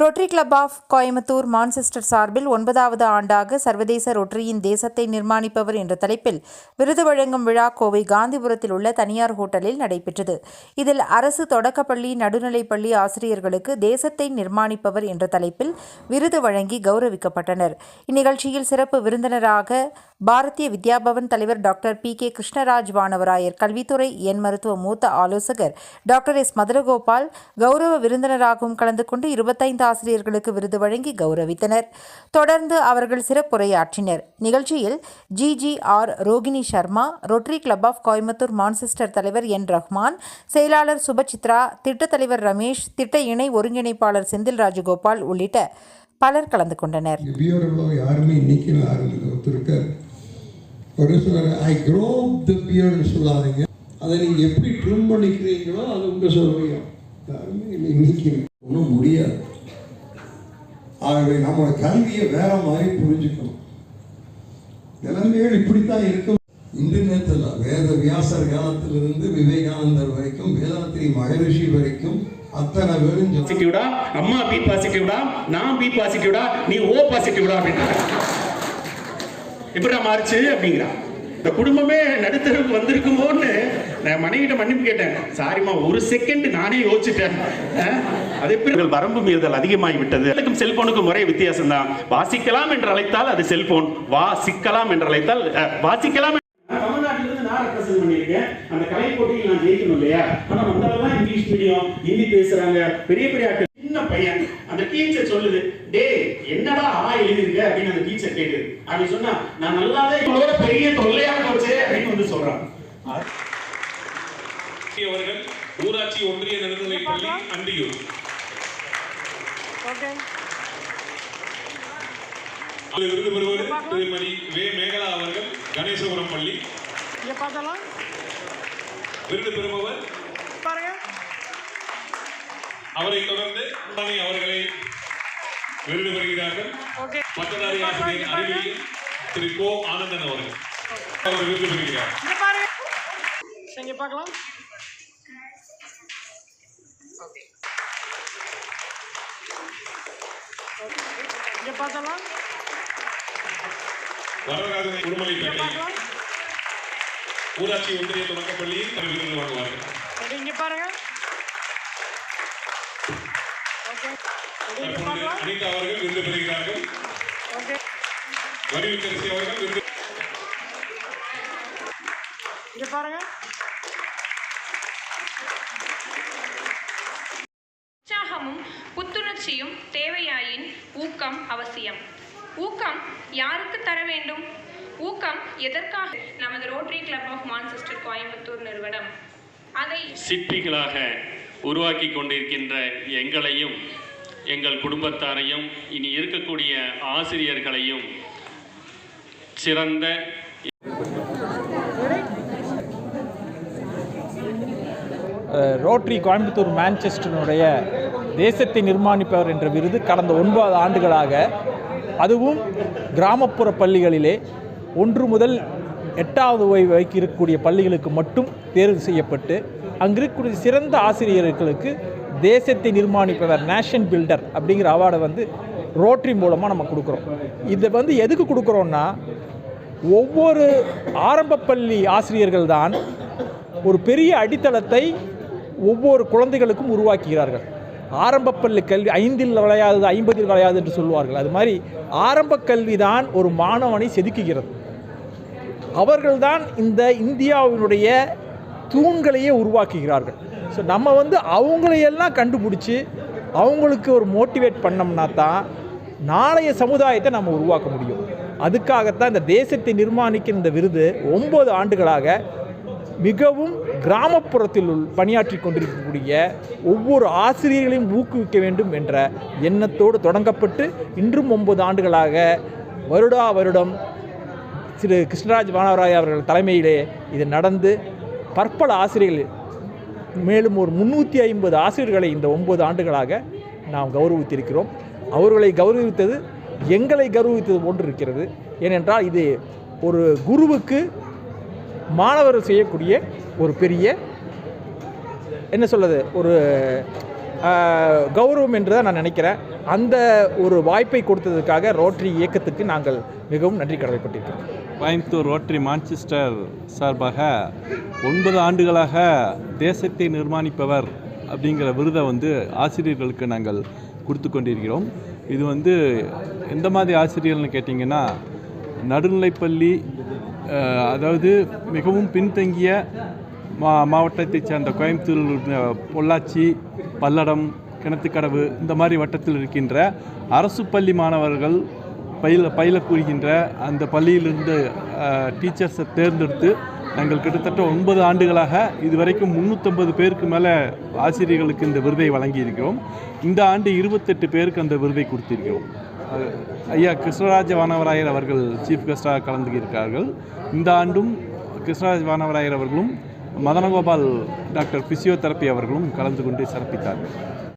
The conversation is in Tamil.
Rotary club of Coimbatore Manchester சார்பில் ஒன்பதாவது ஆண்டாக சர்வதேச ரொட்டரியின் தேசத்தை நிர்மாணிப்பவர் என்ற தலைப்பில் விருது வழங்கும் விழா கோவை காந்திபுரத்தில் உள்ள தனியார் ஹோட்டலில் நடைபெற்றது. இதில் அரசு தொடக்கப்பள்ளி நடுநிலைப்பள்ளி ஆசிரியர்களுக்கு தேசத்தை நிர்மாணிப்பவர் என்ற தலைப்பில் விருது வழங்கி கௌரவிக்கப்பட்டனர். இந்நிகழ்ச்சியில் சிறப்பு விருந்தினராக பாரதிய வித்யாபவன் தலைவர் doctor P K Krishnaraj Vanavarayar கல்வித்துறை எண் மருத்துவ மூத்த ஆலோசகர் டாக்டர் எஸ் மதுரகோபால் கௌரவ விருந்தினராகவும் கலந்து கொண்டு இருபத்தைந்து ஆசிரியர்களுக்கு விருது வழங்கி கௌரவித்தனர். தொடர்ந்து அவர்கள் சிறப்புரையாற்றினர். நிகழ்ச்சியில் GGR Rohini Sharma rotary club of Coimbatore Manchester தலைவர் என் ரஹ்மான் செயலாளர் சுபசித்ரா திட்டத் தலைவர் ரமேஷ் திட்ட இணை ஒருங்கிணைப்பாளர் செந்தில் ராஜகோபால் உள்ளிட்ட பலர் கலந்து கொண்டனர். இங்கே சொல்கிறாரு ஐ க்ரோ த பியர்னு சொல்லாதீங்க. அதை நீங்கள் எப்படி ட்ரிம் பண்ணிக்கிறீங்களோ அது உங்கள் சொல்லுவீங்க யாருமே இல்லை இன்னைக்கு ஒன்றும் முடியாது. ஆகவே நம்ம கல்வியை வேற மாதிரி புரிஞ்சுக்கணும். நிலைமைகள் இப்படித்தான் இருக்கும். இந்த நேரத்தில் வேத வியாசர் காலத்திலிருந்து விவேகானந்தர் வரைக்கும் வேதாத்திரி மகரிஷி வரைக்கும் அத்தனை பேரும் பாசிட்டிவ்டா அம்மா பி பாசிட்டிவ்டா நான் பி பாசிட்டிவ்டா நீ ஓ பாசிட்டிவ்டா எப்படிடா மாறுச்சு அப்படிங்கிறான் இந்த குடும்பமே நடுத்தருக்கு வந்திருக்குமோன்னு நான் மனைவிட்ட மன்னிப்பு கேட்டேன். சாரிம்மா ஒரு செகண்ட் நானே யோசிச்சுட்டேன். அது எப்படி? வரம்பு மீறுதல் அதிகமாகி விட்டது எனக்கும் செல்போனுக்கும் முறை வித்தியாசம் தான் வாசிக்கலாம் என்று அழைத்தால் அது செல்போன் வாசிக்கலாம் என்று அழைத்தால் வாசிக்கலாம் தமிழ்நாட்டிலிருந்து நான் ரெப்ரசென்ட் பண்ணியிருக்கேன். அந்த கலை போட்டியில் நான் ஜெயிக்கணும் இல்லையா? ஆனா வந்தாலும் இங்கிலீஷ் மீடியம் ஹிந்தி பேசுறாங்க. பெரிய பெரிய சின்ன பையன். அந்த டீச்சர் சொல்லுது டேய் என்னடா ஆ எழுதிருக்க அப்படின்னு அந்த டீச்சர் கேக்குது அவன் சொன்னா நான் நல்லாதான் இவ்வளோ பெரிய தொல்லையா போச்சு அப்படின்னு வந்து சொல்றான். அவர்கள் ஊராட்சி ஒன்றிய நடுநிலைப் பள்ளி அது விருது பெறுவது திருமதி வே. மேகலா அவர்கள் கணேசபுரம் பள்ளி. இங்க பார்த்தலாம் விருது பெறுபவர் அவரை தொடர்ந்து உடனே அவர்களை விருது பெறுகிறார்கள் பட்டதாரி ஆசிரியர் அறிவியல் திரு கோ ஆனந்தன் அவர்கள். அவர் விருது பெறுகிறார் இங்க பார்க்கலாம். இங்க பார்த்தலாம் உடுமலைப்பேட்டை பார்க்கலாம். ஊராட்சி ஒன்றிய தொடக்கப் பள்ளியில் அவர் விருது வாங்குவார்கள் இங்க பாருங்க ஓகே ஓகே, இங்க தற்பொழுது பார்க்கலாம் அனிதா அவர்கள் விருது பெறுகிறார்கள். ஓகே. வடிவுக்கரசி அவர்கள் விருது இங்க பாருங்க. உற்சாகமும் புத்துணர்ச்சியும் தேவையாயின் ஊக்கம் அவசியம். ஊக்கம் யாருக்கு தர வேண்டும்? ஊக்கம் எதற்காக? நமது rotary club of Manchester Coimbatore நிறுவனம். அதை சிற்பிகளாக உருவாக்கி கொண்டிருக்கின்ற எங்களையும் எங்கள் குடும்பத்தாரையும் இனி இருக்கக்கூடிய ஆசிரியர்களையும் சிறந்த ரோட்டரி கோயம்புத்தூர் மான்செஸ்டனுடைய தேசத்தை நிர்மாணிப்பவர் என்ற விருது கடந்த ஒன்பது ஆண்டுகளாக அதுவும் கிராமப்புற பள்ளிகளிலே ஒன்று முதல் எட்டாவது ஓய்வு வரைக்கும் இருக்கக்கூடிய பள்ளிகளுக்கு மட்டும் தேர்வு செய்யப்பட்டு அங்கு இருக்கக்கூடிய சிறந்த ஆசிரியர்களுக்கு தேசத்தை நிர்மாணிப்பவர் நேஷன் பில்டர் அப்படிங்கிற அவார்டை வந்து ரோட்ரி மூலமாக நம்ம கொடுக்குறோம். இதை வந்து எதுக்கு கொடுக்குறோன்னா ஒவ்வொரு ஆரம்பப்பள்ளி ஆசிரியர்கள் தான் ஒரு பெரிய அடித்தளத்தை ஒவ்வொரு குழந்தைகளுக்கும் உருவாக்குகிறார்கள். ஆரம்பப்பள்ளி கல்வி ஐந்தில் விளையாதது ஐம்பதில் விளையாது என்று சொல்லுவார்கள். அது மாதிரி ஆரம்ப கல்வி தான் ஒரு மாணவனை செதுக்குகிறது. அவர்கள்தான் இந்த இந்தியாவினுடைய தூண்களையே உருவாக்குகிறார்கள். ஸோ நம்ம வந்து அவங்களையெல்லாம் கண்டுபிடிச்சி அவங்களுக்கு ஒரு மோட்டிவேட் பண்ணோம்னா தான் நாளைய சமுதாயத்தை நம்ம உருவாக்க முடியும். அதுக்காகத்தான் இந்த தேசத்தை நிர்மாணிக்கிற இந்த விருது ஒம்பது ஆண்டுகளாக மிகவும் கிராமப்புறத்தில் உள் பணியாற்றி கொண்டிருக்கக்கூடிய ஒவ்வொரு ஆசிரியர்களையும் ஊக்குவிக்க வேண்டும் என்ற எண்ணத்தோடு தொடங்கப்பட்டு இன்றும் ஒன்பது ஆண்டுகளாக வருடா வருடம் திரு கிருஷ்ணராஜ் வானவராய் அவர்கள் தலைமையிலே இது நடந்து பற்பல ஆசிரியர்கள் மேலும் ஒரு முந்நூற்றி ஐம்பது ஆசிரியர்களை இந்த ஒன்பது ஆண்டுகளாக நாம் கௌரவித்திருக்கிறோம். அவர்களை கௌரவித்தது எங்களை கௌரவித்தது போன்று இருக்கிறது. ஏனென்றால் இது ஒரு குருவுக்கு மாணவர்கள் செய்யக்கூடிய ஒரு பெரிய என்ன சொல்கிறது ஒரு கௌரவம் என்று தான் நான் நினைக்கிறேன். அந்த ஒரு வாய்ப்பை கொடுத்ததுக்காக ரோட்டரி இயக்கத்துக்கு நாங்கள் மிகவும் நன்றி கடமைப்பட்டிருக்கிறோம். கோயம்புத்தூர் ரோட்டரி மான்செஸ்டர் சார்பாக ஒன்பது ஆண்டுகளாக தேசத்தை நிர்மாணிப்பவர் அப்படிங்கிற விருதை வந்து ஆசிரியர்களுக்கு நாங்கள் கொடுத்து கொண்டிருக்கிறோம். இது வந்து எந்த மாதிரி ஆசிரியர்னு கேட்டிங்கன்னா நடுநிலைப்பள்ளி அதாவது மிகவும் பின்தங்கிய மா மாவட்டத்தைச் சேர்ந்த கோயம்புத்தூர் பொள்ளாச்சி பல்லடம் கிணத்துக்கடவு இந்த மாதிரி வட்டத்தில் இருக்கின்ற அரசு பள்ளி மாணவர்கள் பயில பயிலக்கூறுகின்ற அந்த பள்ளியிலிருந்து டீச்சர்ஸை தேர்ந்தெடுத்து நாங்கள் கிட்டத்தட்ட ஒன்பது ஆண்டுகளாக இதுவரைக்கும் முந்நூற்றம்பது பேருக்கு மேலே ஆசிரியர்களுக்கு இந்த விருதை வழங்கியிருக்கிறோம். இந்த ஆண்டு இருபத்தெட்டு பேருக்கு அந்த விருதை கொடுத்திருக்கிறோம். ஐயா கிருஷ்ணராஜ வானவராயர் அவர்கள் சீஃப் கெஸ்டாக கலந்துகிறார்கள் இந்த ஆண்டும் கிருஷ்ணராஜ வானவராயர் அவர்களும் மதனகோபால் டாக்டர் பிசியோதெரப்பி அவர்களும் கலந்து கொண்டு சிறப்பித்தார்கள்.